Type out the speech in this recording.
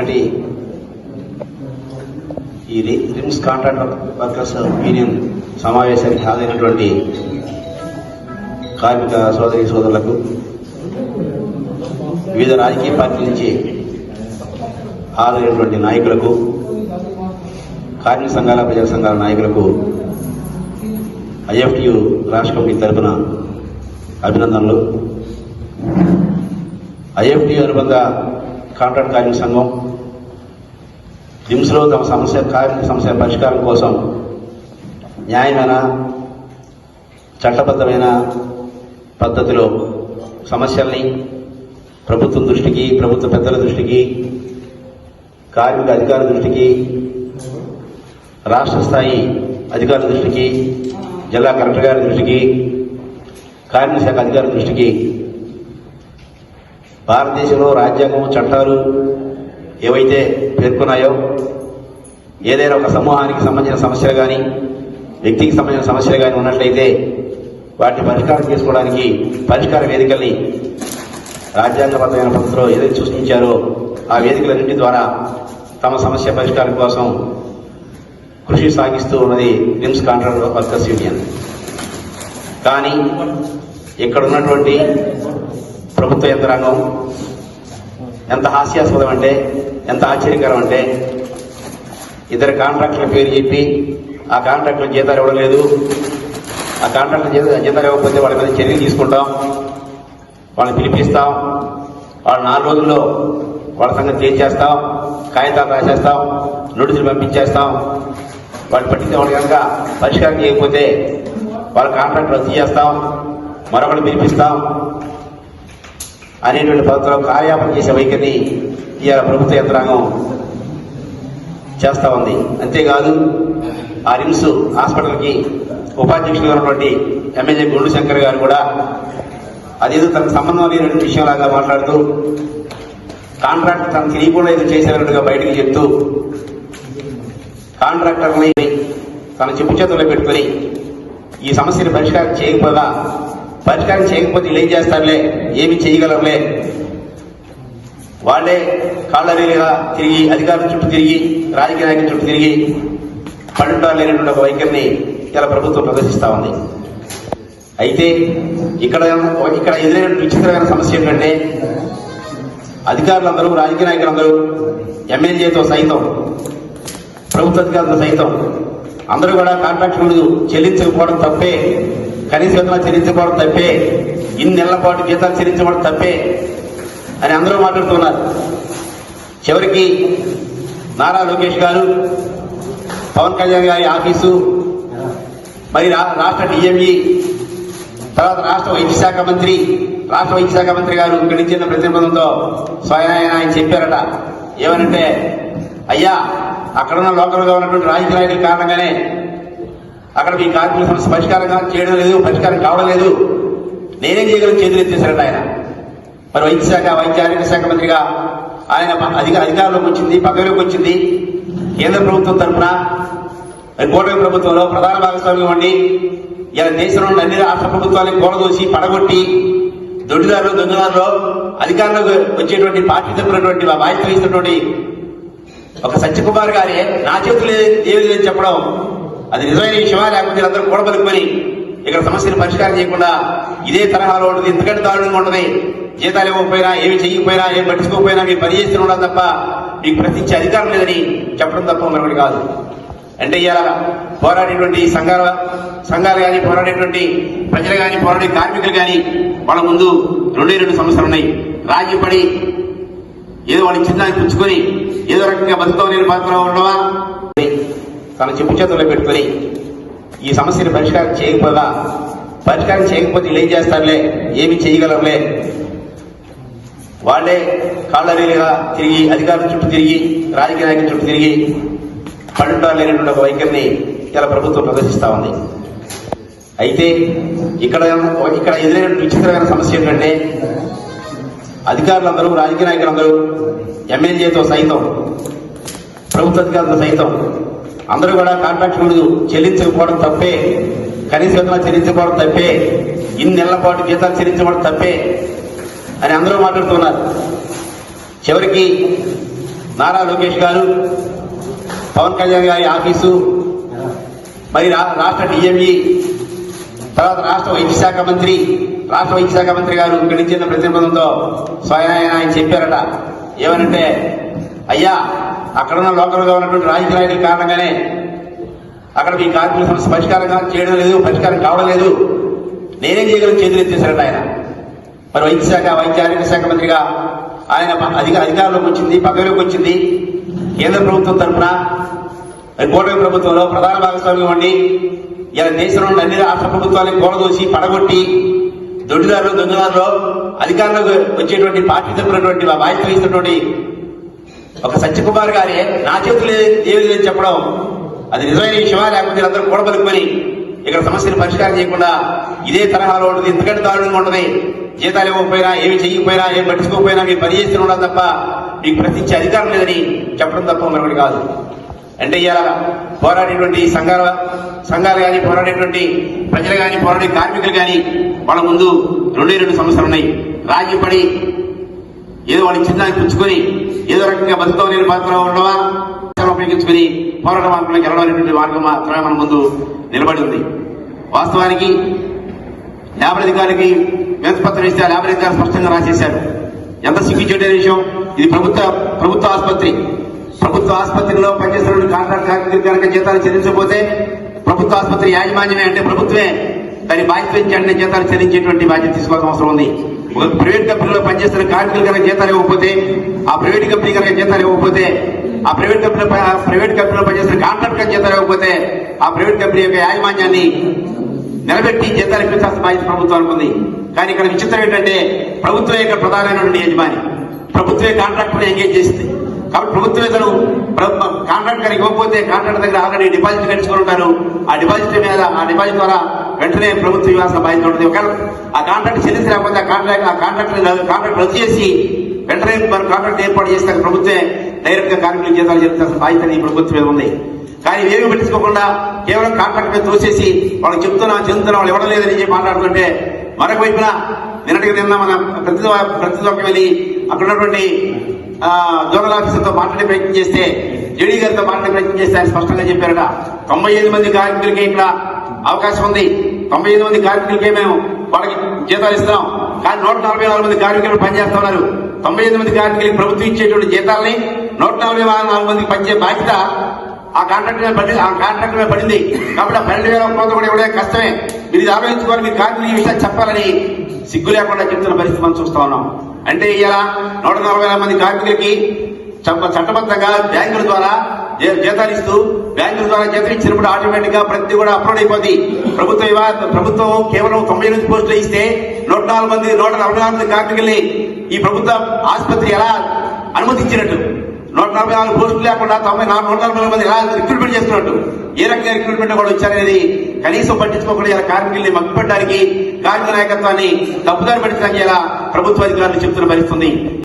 అంటే ఈ రి- రిమ్స్ కాంట్రాక్టర్ వర్కర్స్ యూనియన్ సమావేశానికి హాజరైనటువంటి కార్మిక సోదరి సోదరులకు వివిధ రాజకీయ పార్టీల నుంచి హాజరైనటువంటి నాయకులకు కార్మిక సంఘాల ప్రజా సంఘాల నాయకులకు ఐఎఫ్టియు రాష్ట్ర కమిటీ తరఫున అభినందనలు. ఐఎఫ్టియు అనుబంధ కాంట్రాక్ట్ కార్మిక సంఘం జిమ్స్లో తమ సమస్య కార్మిక సమస్య పరిష్కారం కోసం న్యాయమైన చట్టబద్ధమైన పద్ధతిలో సమస్యల్ని ప్రభుత్వం దృష్టికి ప్రభుత్వ పెద్దల దృష్టికి కార్మిక అధికారుల దృష్టికి రాష్ట్ర స్థాయి అధికారుల దృష్టికి జిల్లా కలెక్టర్ గారి దృష్టికి కార్మిక శాఖ అధికారుల దృష్టికి భారతదేశంలో రాజ్యాంగం చట్టాలు ఏవైతే పేర్కొన్నాయో ఏదైనా ఒక సమూహానికి సంబంధించిన సమస్యలు కానీ వ్యక్తికి సంబంధించిన సమస్యలు కానీ ఉన్నట్లయితే వాటిని పరిష్కారం చేసుకోవడానికి పరిష్కార వేదికల్ని రాజ్యాంగబద్ధమైన పద్ధతిలో ఏదైతే సూచించారో ఆ వేదికలన్నింటి ద్వారా తమ సమస్య పరిష్కారం కోసం కృషి సాగిస్తూ ఉన్నది నిమ్స్ కాంట్రాక్ట్ వర్కర్స్ యూనియన్. కానీ ఇక్కడ ఉన్నటువంటి ప్రభుత్వ యంత్రాంగం ఎంత హాస్యాస్పదం అంటే ఎంత ఆశ్చర్యకరం అంటే ఇద్దరు కాంట్రాక్టుల పేరు చెప్పి ఆ కాంట్రాక్టుల జీతాలు ఇవ్వడం లేదు. ఆ కాంట్రాక్టుల జీత జీతాలు ఇవ్వకపోతే వాళ్ళ మీద చర్యలు తీసుకుంటాం వాళ్ళని పిలిపిస్తాం వాళ్ళు నాలుగు రోజుల్లో వాళ్ళ సంగతి చేసేస్తాం కాగితాలు రాసేస్తాం నోటీసులు పంపించేస్తాం. వాళ్ళు పట్టించే వాళ్ళు కనుక పరిష్కారం చేయకపోతే వాళ్ళ కాంట్రాక్ట్ రద్దు చేస్తాం మరొకటి పిలిపిస్తాం అనేటువంటి పద్ధతిలో కార్యాపన చేసే వైఖరిని ఇవాళ ప్రభుత్వ యంత్రాంగం చేస్తూ ఉంది. అంతేకాదు ఆ రిమ్స్ హాస్పిటల్కి ఉపాధ్యక్షులుగా ఉన్నటువంటి ఎమ్మెల్యే గుండు శంకర్ గారు కూడా అదేదో తనకు సంబంధం లేనటువంటి విషయంలాగా మాట్లాడుతూ కాంట్రాక్ట్ తనకు తెలియకుండా ఏదో చేసేటట్టుగా బయటకు చెప్తూ కాంట్రాక్టర్ని తన చెప్పు చేతుల్లో పెట్టుకొని ఈ సమస్యను పరిష్కారం చేయకపోగా పరిష్కారం చేయకపోతే వీళ్ళు ఏం చేస్తారులే ఏమి చేయగలరులే వాళ్ళే వేలిగా తిరిగి అధికారుల చుట్టూ తిరిగి రాజకీయ నాయకుల చుట్టూ తిరిగి పండుటాలు లేనటువంటి ఒక వైఖరిని ఇలా ప్రభుత్వం ప్రదర్శిస్తా ఉంది. అయితే ఇక్కడ ఇక్కడ ఎదురైన విచిత్రమైన సమస్య ఏంటంటే అధికారులందరూ రాజకీయ నాయకులందరూ ఎమ్మెల్యేతో సైతం ప్రభుత్వ అధికారులతో సైతం అందరూ కూడా కాంట్రాక్టులు చెల్లించకపోవడం తప్పే కనీస వేతనాలు చెల్లించబడడం తప్పే ఇన్ని నెలల పాటు జీతాలు చెల్లించబడడం తప్పే అని అందరూ మాట్లాడుతున్నారు. చివరికి నారా లోకేష్ గారు పవన్ కళ్యాణ్ గారి ఆఫీసు మరి రా- రాష్ట్ర డిఎంఈ తర్వాత రాష్ట్ర వైద్య శాఖ మంత్రి రాష్ట్ర వైద్య శాఖ మంత్రి గారు ఇక్కడి నుంచి ఉన్న స్వయం ఆయన చెప్పారట. ఏమనంటే అయ్యా అక్కడున్న లోకల్గా ఉన్నటువంటి రాజకీయ నాయకుల కారణంగానే అక్కడ మీ కార్మిక సమస్య పరిష్కారం చేయడం లేదు పరిష్కారం కావడం లేదు. నేనేం చేయగలను? చేతులు ఎత్తేశారట ఆయన. మరి వైద్య శాఖ వైద్య ఆరోగ్య శాఖ మంత్రిగా ఆయన అధిక అధికారంలోకి వచ్చింది పదవిలోకి వచ్చింది. కేంద్ర ప్రభుత్వం తరఫున కూటమి ప్రభుత్వంలో ప్రధాన భాగస్వామ్యం ఉండి ఇలా దేశంలో అన్ని రాష్ట్ర ప్రభుత్వాలకు కూడదోసి పడగొట్టి దొడ్డిదారులు దొంగదారులు అధికారంలోకి వచ్చేటువంటి పార్టీ తరపునటువంటి బాధ్యత వహిస్తున్నటువంటి ఒక సత్యకుమార్ గారే నా చేతులు ఏది లేదని చెప్పడం అది నిజమైన విషయమా లేకపోతే అందరూ కూడబలుకుని ఇక్కడ సమస్యను పరిష్కారం చేయకుండా ఇదే తరహాలో ఉంటుంది. ఎందుకంటే దారుణంగా ఉంటుంది. జీతాలు ఇవ్వకపోయినా ఏమి చేయకపోయినా ఏం పట్టించుకోకపోయినా మీరు పని చేస్తూనే ఉండాలి తప్ప మీకు ప్రశ్నించే అధికారం లేదని చెప్పడం తప్ప మరొకటి కాదు. అంటే ఇలా పోరాడేటువంటి సంఘాల సంఘాలు కానీ పోరాడేటువంటి ప్రజలు కానీ పోరాడే కార్మికులు కానీ వాళ్ళ ముందు రెండే రెండు సమస్యలు ఉన్నాయి. రాజీ పడి ఏదో వాళ్ళ చిన్నాన్ని పుచ్చుకొని ఏదో రకంగా బతుకోలేని పాత్ర ఉండవా? తన చెప్పు చేతుల్లో పెట్టుకొని ఈ సమస్యను పరిష్కారం చేయకపోగా పరిష్కారం చేయకపోతే వీళ్ళు ఏం చేస్తారులే? ఏమి చేయగలరులే? వాళ్ళే కాళ్ళరీలుగా తిరిగి అధికారుల చుట్టూ తిరిగి రాజకీయ నాయకుల చుట్టూ తిరిగి పండుటాలు లేనటువంటి ఒక వైఖరిని ఇలా ప్రభుత్వం ప్రదర్శిస్తూ ఉంది. అయితే ఇక్కడ ఇక్కడ ఎదురైన విచిత్రమైన సమస్య ఏంటంటే అధికారులందరూ రాజకీయ నాయకులందరూ ఎమ్మెల్యేతో సైతం ప్రభుత్వ అధికారులతో సైతం అందరూ కూడా కాంట్రాక్టులు చెల్లించకపోవడం తప్పే కనీస వేతనాలు చెల్లించకపోవడం తప్పే ఇన్ని నెలల పాటు జీతాలు చెల్లించకపోవడం తప్పే అని అందరూ మాట్లాడుతున్నారు. చివరికి నారా లోకేష్ గారు పవన్ కళ్యాణ్ గారి ఆఫీసు మరి రా- రాష్ట్ర డిఎంఈ తర్వాత రాష్ట్ర వైద్య శాఖ మంత్రి రాష్ట్ర వైద్య శాఖ మంత్రి గారు ఇక్కడి ప్రతిబంధంతో ఉన్న స్వయం ఆయన చెప్పారట. ఏమనంటే అయ్యా అక్కడున్న లోకల్గా ఉన్నటువంటి రాజకీయ నాయకుల కారణంగానే అక్కడ మీ కార్మిక సమస్య పరిష్కారం చేయడం లేదు పరిష్కారం కావడం లేదు. నేనేం చేయగలను? చేతులు ఎత్తేశారట ఆయన. మరి వైద్య శాఖ వైద్య ఆరోగ్య శాఖ మంత్రిగా ఆయన అధిక అధికారంలోకి వచ్చింది పదవిలోకి వచ్చింది. కేంద్ర ప్రభుత్వం తరఫున కూటమి ప్రభుత్వంలో ప్రధాన భాగస్వామ్యం ఉండి ఇలా దేశంలో అన్ని రాష్ట్ర ప్రభుత్వాలను కూడదోసి పడగొట్టి దొడ్డిదారులు దొంగదారులు అధికారంలోకి వచ్చేటువంటి పార్టీ తరపునటువంటి బాధ్యత వహిస్తున్నటువంటి ఒక సత్యకుమార్ గారే నా చేతులు ఏమి లేదని చెప్పడం అది నిజమైన విషయమా? లేకపోతే అందరూ కూడబలుకొని ఇక్కడ సమస్యను పరిష్కారం చేయకుండా ఇదే తరహాలో ఉంటుంది. ఎందుకంటే దారుణంగా ఉంటుంది. జీతాలు ఇవ్వకపోయినా ఏమి చేయకపోయినా ఏం పట్టించుకోకపోయినా మీరు పని చేస్తూనే ఉండాలి తప్ప మీకు ప్రశ్నించే అధికారం లేదని చెప్పడం తప్ప మరొకటి కాదు. అంటే ఇలా పోరాడేటువంటి సంఘాల సంఘాలు కానీ పోరాడేటువంటి ప్రజలు కానీ పోరాడే కార్మికులు కానీ వాళ్ళ ముందు రెండే రెండు సమస్యలు ఉన్నాయి. రాజీ పడి ఏదో వాడి చిన్నాన్ని పుచ్చుకొని ఏదో రకంగా బతుకోలేని పాత్ర ఉండవా ఉపయోగించుకుని పోరాట మార్గంలోకి వెళ్ళవలనేటువంటి మార్గం మాత్రమే మన ముందు నిలబడి ఉంది. వాస్తవానికి లేబర్ అధికారికి వేతపత్రం ఇస్తే ఆ లేబర్ అధికారి స్పష్టంగా రాసేశారు. ఎంత సిగ్గుచేటే విషయం? ఇది ప్రభుత్వ ప్రభుత్వ ఆసుపత్రి. ప్రభుత్వ ఆసుపత్రిలో పనిచేస్తున్న కాంట్రాక్ట్ కార్మికులకు కనుక జీతాలు చెల్లించకపోతే ప్రభుత్వ ఆసుపత్రి యాజమాన్యమే అంటే ప్రభుత్వమే. దాని బాధ్యత నుంచి వెంటనే జీతాలు చెల్లించేటువంటి బాధ్యత తీసుకోవాల్సిన అవసరం ఉంది. ప్రైవేట్ కంపెనీలో పనిచేస్తున్న కార్మికులు కనుక జీతాలు ఇవ్వకపోతే ఆ ప్రైవేట్ కంపెనీ కనుక జీతాలు ఇవ్వకపోతే ఆ ప్రైవేట్ కంపెనీ ప్రైవేట్ కంపెనీలో పనిచేస్తున్న కాంట్రాక్ట్ కనుక జీతాలు ఇవ్వకపోతే ఆ ప్రైవేట్ కంపెనీ యొక్క యాజమాన్యాన్ని నిలబెట్టి జీతాలు ఇప్పించాల్సిన బాధ్యత ప్రభుత్వం అనుకుంది. కానీ ఇక్కడ విచిత్రం ఏంటంటే ప్రభుత్వం యొక్క ప్రధానమైనటువంటి యజమాని ప్రభుత్వమే కాంట్రాక్టర్ ఎంగేజ్ చేసింది. కాబట్టి ప్రభుత్వం ఇతను కాంట్రాక్ట్ కనుక ఇవ్వకపోతే కాంట్రాక్టర్ దగ్గర ఆల్రెడీ డిపాజిట్ కట్టించుకుని ఉంటారు. ఆ డిపాజిట్ మీద ఆ డిపాజిట్ ద్వారా వెంటనే ప్రభుత్వం ఇవ్వాల్సిన బాధ్యత ఉంటుంది ఒకవేళ ఆ కాంట్రాక్ట్ చెల్లించలేకపోతే ఆ కాంట్రాక్ట్ ఆ కాంట్రాక్ట్ కాంట్రాక్ట్ రద్దు చేసి వెంటనే మరి కాంట్రాక్ట్ ఏర్పాటు చేస్తే ప్రభుత్వమే డైరెక్ట్గా కార్మికులు జీతాలు చెల్లించాల్సిన బాధ్యత ఈ ప్రభుత్వం మీద ఉంది. కానీ ఏమి పట్టించుకోకుండా కేవలం కాంట్రాక్ట్ మీద తోసేసి వాళ్ళకి చెప్తున్నా చెందుతున్నా వాళ్ళు ఇవ్వడం లేదని చెప్పి మాట్లాడుతుంటే మరొక వైపున నిన్నటికి నిన్న మన ప్రతి ప్రతిదొక్క వెళ్ళి అక్కడ ఉన్నటువంటి జోనల్ ఆఫీసర్తో మాట్లాడే ప్రయత్నం చేస్తే జేడీ గారితో మాట్లాడే ప్రయత్నం చేస్తే ఆయన స్పష్టంగా చెప్పారట. తొంభై ఐదు మంది కార్మికులకి ఇక్కడ అవకాశం ఉంది. తొంభై ఐదు మంది కార్మికులకే మేము వాళ్ళకి జీతాలు ఇస్తున్నాం. కానీ నూట నలభై నాలుగు మంది కార్మికులు పనిచేస్తున్నారు తొంభై ఐదు మంది కార్మికులకి ప్రభుత్వం ఇచ్చేటువంటి జీతాలని నూట నలభై నాలుగు మందికి పనిచే బాధ్యత ఆ కాంట్రాక్ట్ మీద పడింది ఆ కాంట్రాక్ట్ మీద పడింది. కాబట్టి ఆ పన్నెండు వేల ఒక్క కూడా ఇవ్వడం కష్టమే. మీరు ఇది ఆలోచించుకోవాలి మీ కార్మికులు ఈ విషయాలు చెప్పాలని సిగ్గు లేకుండా చెప్తున్న పరిస్థితి మనం చూస్తా ఉన్నాం. అంటే ఇలా నూట నలభై మంది కార్మికులకి చట్టబద్ధంగా బ్యాంకుల ద్వారా జీతాలు ఇస్తూ బ్యాంకుల ద్వారా జీతం ఇచ్చినప్పుడు ఆటోమేటిక్గా ప్రతి కూడా అప్లోడ్ అయిపోద్ది. ప్రభుత్వం ప్రభుత్వం కేవలం తొంభై ఎనిమిది పోస్టులు ఇస్తే నూట నాలుగు మంది నూట నలభై నాలుగు మంది కార్మికుల్ని ఈ ప్రభుత్వ ఆసుపత్రి ఎలా అనుమతించినట్టు? నూట నలభై నాలుగు పోస్టులు లేకుండా తొంభై నాలుగు నూట నలభై మంది ఎలా రిక్రూట్మెంట్ చేస్తున్నట్టు? ఏ రకంగా రిక్రూట్మెంట్ కూడా వచ్చారనేది కనీసం పట్టించుకోకుండా ఇలా కార్మికుల్ని మగ్గిపెట్టడానికి కార్మిక నాయకత్వాన్ని తప్పుదారి పట్టించడానికి ఇలా ప్రభుత్వ అధికారులు చెప్తున్న పరిస్థితుంది